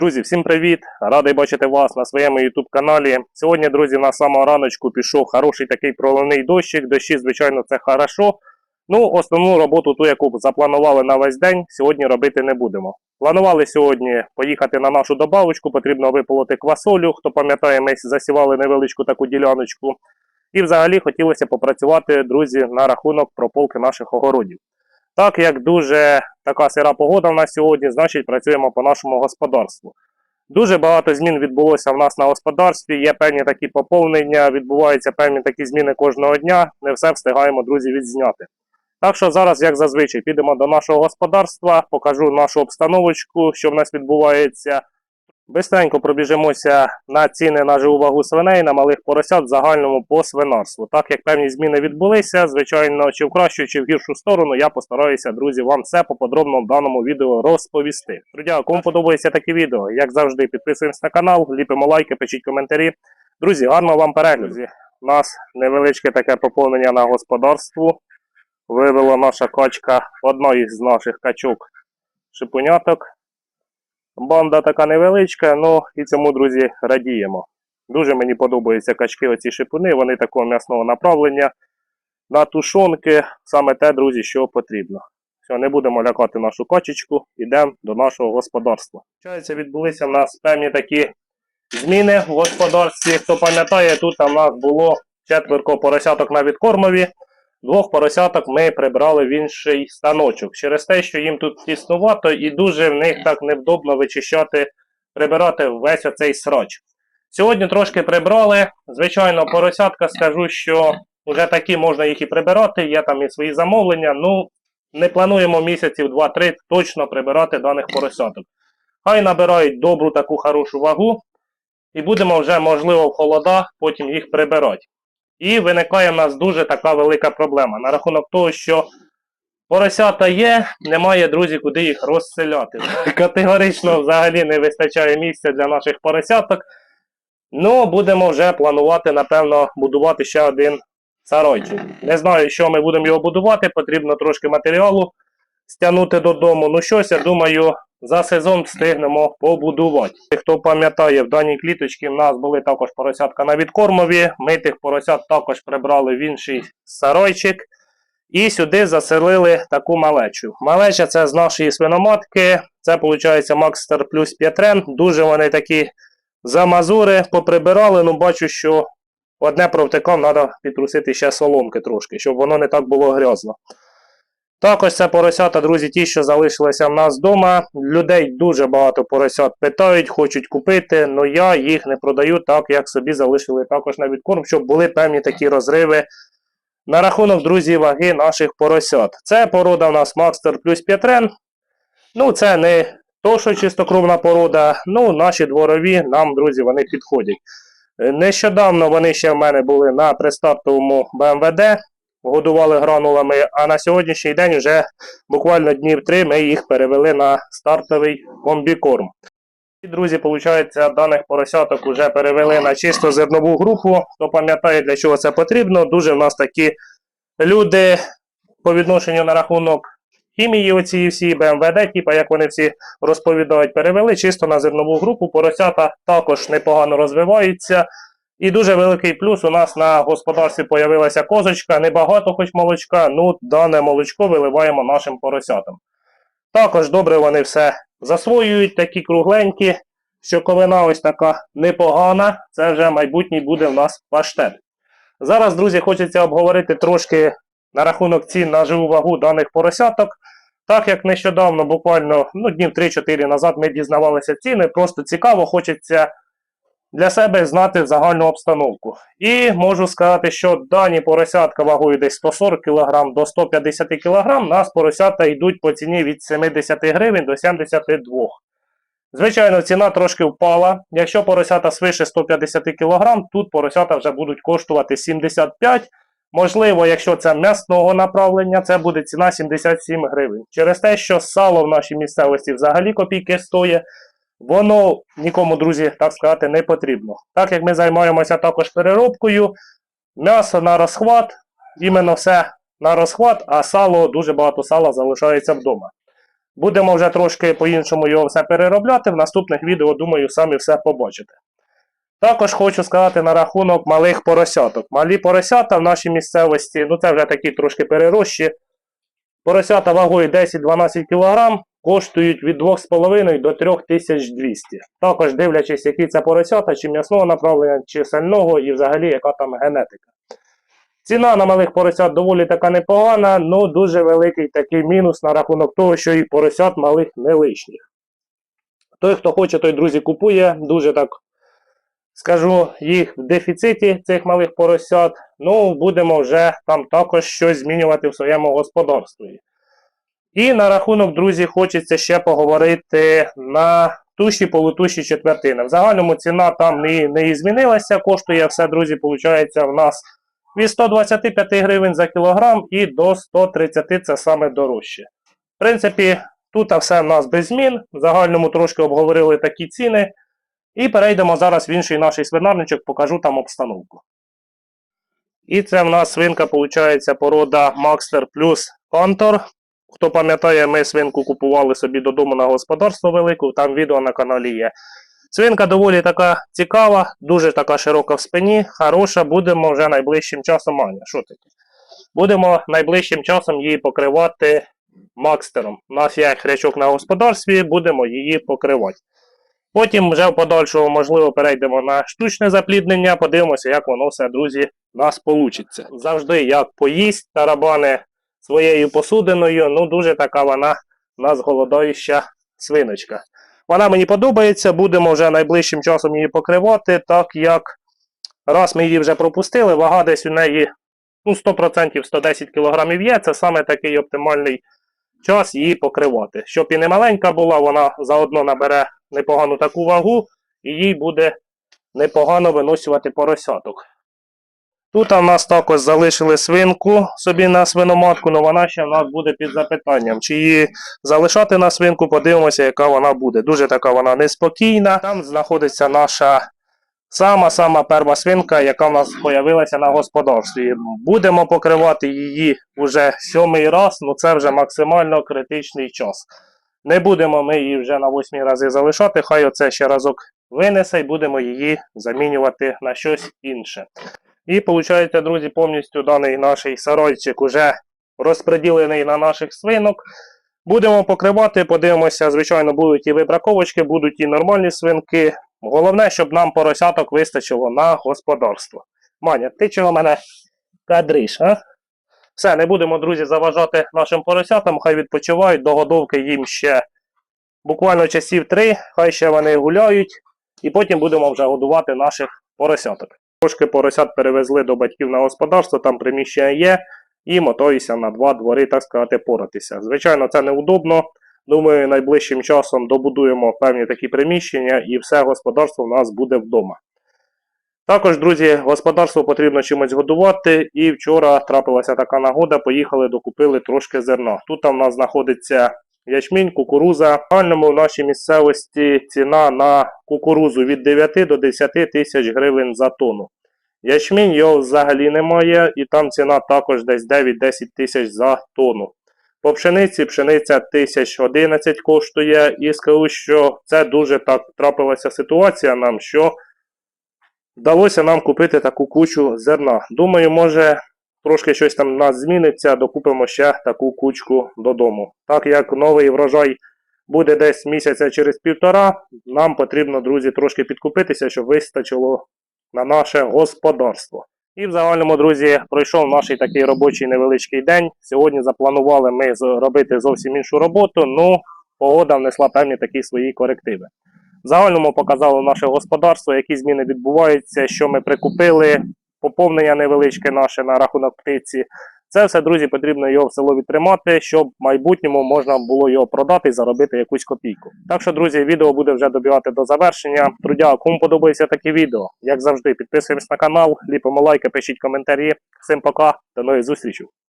Друзі, всім привіт! Радий бачити вас на своєму YouTube каналі. Сьогодні, друзі, на самого раночку пішов хороший такий проливний дощик. Дощі, звичайно, це хорошо. Ну, основну роботу, ту, яку запланували на весь день, сьогодні робити не будемо. Планували сьогодні поїхати на нашу добавочку, потрібно виполоти квасолю. Хто пам'ятає, ми засівали невеличку таку діляночку. І взагалі хотілося попрацювати, друзі, на рахунок прополки наших огородів. Так як дуже така сира погода в нас сьогодні, значить працюємо по нашому господарству. Дуже багато змін відбулося в нас на господарстві. Є певні такі поповнення, відбуваються певні такі зміни кожного дня. Не все встигаємо, друзі, відзняти. Так що зараз, як зазвичай, підемо до нашого господарства, покажу нашу обстановочку, що в нас відбувається. Бистренько пробіжимося на ціни на живу вагу свиней, на малих поросят в загальному по свинарству. Так як певні зміни відбулися, звичайно, чи в кращу, чи в гіршу сторону, я постараюся, друзі, вам все поподробно в даному відео розповісти. Друзі, кому подобається таке відео, як завжди, підписуємось на канал, ліпимо лайки, пишіть коментарі. Друзі, гарного вам перегляду. У нас невеличке таке поповнення на господарству. Вивела наша качка одної з наших качок шипуняток. Банда така невеличка, ну і цьому, друзі, радіємо. Дуже мені подобаються качки оці шипуни, вони такого м'ясного направлення. На тушонки саме те, друзі, що потрібно. Все, не будемо лякати нашу качечку, йдемо до нашого господарства. Вчається, відбулися в нас певні такі зміни в господарстві. Хто пам'ятає, тут у нас було четверко поросяток на відкормові. Двох поросяток ми прибрали в інший станочок. Через те, що їм тут тіснувато і дуже в них так невдобно вичищати, прибирати весь оцей срач. Сьогодні трошки прибрали. Звичайно, поросятка скажу, що вже такі можна їх і прибирати. Є там і свої замовлення. Ну, не плануємо місяців 2-3 точно прибирати даних поросяток. Хай набирають добру таку хорошу вагу, і будемо вже, можливо, в холода потім їх прибирати. І виникає в нас дуже така велика проблема на рахунок того, що поросята є, немає, друзі, куди їх розселяти. Категорично взагалі не вистачає місця для наших поросяток. Ну, будемо вже планувати, напевно, будувати ще один сарайчик. Не знаю, що ми будемо його будувати, потрібно трошки матеріалу стягнути додому. Ну, щось, я думаю, за сезон встигнемо побудувати. Хто пам'ятає, в даній кліточці в нас були також поросятка на відкормові. Ми тих поросят також прибрали в інший сарайчик. І сюди заселили таку малечу. Малеча це з нашої свиноматки. Це, виходить, Макстер плюс П'ятрен. Дуже вони такі замазури поприбирали. Ну, бачу, що одне провтиком треба підтрусити ще соломки трошки, щоб воно не так було грязно. Також це поросята, друзі, ті, що залишилися в нас вдома. Людей дуже багато поросят питають, хочуть купити, але я їх не продаю так, як собі залишили також на відкорм, щоб були певні такі розриви на рахунок, друзі, ваги наших поросят. Це порода у нас Макстер плюс П'ятрен. Ну, це не то, що чистокровна порода, ну, наші дворові нам, друзі, вони підходять. Нещодавно вони ще в мене були на пристартовому БМВД годували гранулами, а на сьогоднішній день вже буквально днів три ми їх перевели на стартовий комбікорм. І, друзі, виходить, даних поросяток вже перевели на чисто зернову групу. Хто пам'ятає, для чого це потрібно, дуже в нас такі люди по відношенню на рахунок хімії, оці всі БМВД, типу, як вони всі розповідають, перевели чисто на зернову групу. Поросята також непогано розвиваються. І дуже великий плюс у нас на господарстві появилася козочка, небагато хоч молочка, ну дане молочко виливаємо нашим поросятам. Також добре вони все засвоюють, такі кругленькі, щоковина ось така непогана, це вже майбутній буде в нас паштет. Зараз, друзі, хочеться обговорити трошки на рахунок цін на живу вагу даних поросяток. Так як нещодавно, буквально ну, днів 3-4 назад ми дізнавалися ціни, просто цікаво, хочеться для себе знати загальну обстановку. І можу сказати, що дані поросятка вагою десь 140 кг до 150 кг, нас поросята йдуть по ціні від 70 гривень до 72 Звичайно, ціна трошки впала. Якщо поросята свише 150 кг, тут поросята вже будуть коштувати 75 Можливо, якщо це м'ясного направлення, це буде ціна 77 гривень. Через те, що сало в нашій місцевості взагалі копійки стоїть, Воно нікому, друзі, так сказати, не потрібно. Так як ми займаємося також переробкою, м'ясо на розхват, іменно все на розхват, а сало, дуже багато сала залишається вдома. Будемо вже трошки по-іншому його все переробляти. В наступних відео, думаю, самі все побачите. Також хочу сказати на рахунок малих поросяток. Малі поросята в нашій місцевості, ну це вже такі трошки перерощі. Поросята вагою 10-12 кг коштують від 2,5 до 3200. Також дивлячись, які це поросята, чи м'ясного направлення, чи сального, і взагалі яка там генетика. Ціна на малих поросят доволі така непогана, але дуже великий такий мінус на рахунок того, що і поросят малих не лишніх. Той, хто хоче, той, друзі, купує. Дуже так скажу, їх в дефіциті цих малих поросят. Ну, будемо вже там також щось змінювати в своєму господарстві. І на рахунок, друзі, хочеться ще поговорити на туші полутуші четвертини. В загальному ціна там не, не змінилася, коштує все, друзі, виходить, в нас від 125 гривень за кілограм і до 130 це саме дорожче. В принципі, тут все в нас без змін. В загальному трошки обговорили такі ціни. І перейдемо зараз в інший наш свинарничок, покажу там обстановку. І це в нас свинка, виходить, порода Maxter плюс Контор. Хто пам'ятає, ми свинку купували собі додому на господарство велику, там відео на каналі є. Свинка доволі така цікава, дуже така широка в спині, хороша, будемо вже найближчим часом, Аня, що таке? Будемо найближчим часом її покривати макстером. У нас є хрячок на господарстві, будемо її покривати. Потім вже в подальшому, можливо, перейдемо на штучне запліднення, подивимося, як воно все, друзі, у нас вийде. Завжди як поїсть тарабани своєю посудиною, ну дуже така вона у нас голодаюча свиночка. Вона мені подобається, будемо вже найближчим часом її покривати, так як раз ми її вже пропустили, вага десь у неї ну, 100% 110 кг є, це саме такий оптимальний час її покривати. Щоб і не маленька була, вона заодно набере непогану таку вагу, і їй буде непогано виносювати поросяток. Тут у нас також залишили свинку собі на свиноматку, але вона ще в нас буде під запитанням. Чи її залишати на свинку, подивимося, яка вона буде. Дуже така вона неспокійна. Там знаходиться наша сама-сама перша свинка, яка в нас з'явилася на господарстві. Будемо покривати її вже сьомий раз, ну це вже максимально критичний час. Не будемо ми її вже на восьмі рази залишати, хай оце ще разок винесе і будемо її замінювати на щось інше. І виходить, друзі, повністю даний наш саройчик уже розподілений на наших свинок. Будемо покривати, подивимося, звичайно, будуть і вибраковочки, будуть і нормальні свинки. Головне, щоб нам поросяток вистачило на господарство. Маня, ти чого мене кадриш, а? Все, не будемо, друзі, заважати нашим поросятам, хай відпочивають, до годовки їм ще буквально часів три, хай ще вони гуляють, і потім будемо вже годувати наших поросяток. Трошки поросят перевезли до батьків на господарство, там приміщення є, і мотаюся на два двори, так сказати, поратися. Звичайно, це неудобно. Думаю, найближчим часом добудуємо певні такі приміщення і все господарство у нас буде вдома. Також, друзі, господарство потрібно чимось годувати, і вчора трапилася така нагода, поїхали, докупили трошки зерна. Тут у нас знаходиться ячмінь, кукуруза. В загальному в нашій місцевості ціна на кукурузу від 9 до 10 тисяч гривень за тонну. Ячмінь його взагалі немає, і там ціна також десь 9-10 тисяч за тонну. По пшениці пшениця 1011 коштує, і скажу, що це дуже так трапилася ситуація нам, що вдалося нам купити таку кучу зерна. Думаю, може трошки щось там у нас зміниться, докупимо ще таку кучку додому. Так як новий врожай буде десь місяця через півтора, нам потрібно, друзі, трошки підкупитися, щоб вистачило на наше господарство. І в загальному, друзі, пройшов наш такий робочий невеличкий день. Сьогодні запланували ми зробити зовсім іншу роботу, ну погода внесла певні такі свої корективи. В загальному показало наше господарство, які зміни відбуваються, що ми прикупили, поповнення невеличке наше на рахунок птиці. Це все, друзі, потрібно його в село відтримати, щоб в майбутньому можна було його продати і заробити якусь копійку. Так що, друзі, відео буде вже добігати до завершення. Трудя, кому подобається таке відео, як завжди, підписуємось на канал, ліпимо лайки, пишіть коментарі. Всім пока, до нових зустрічей.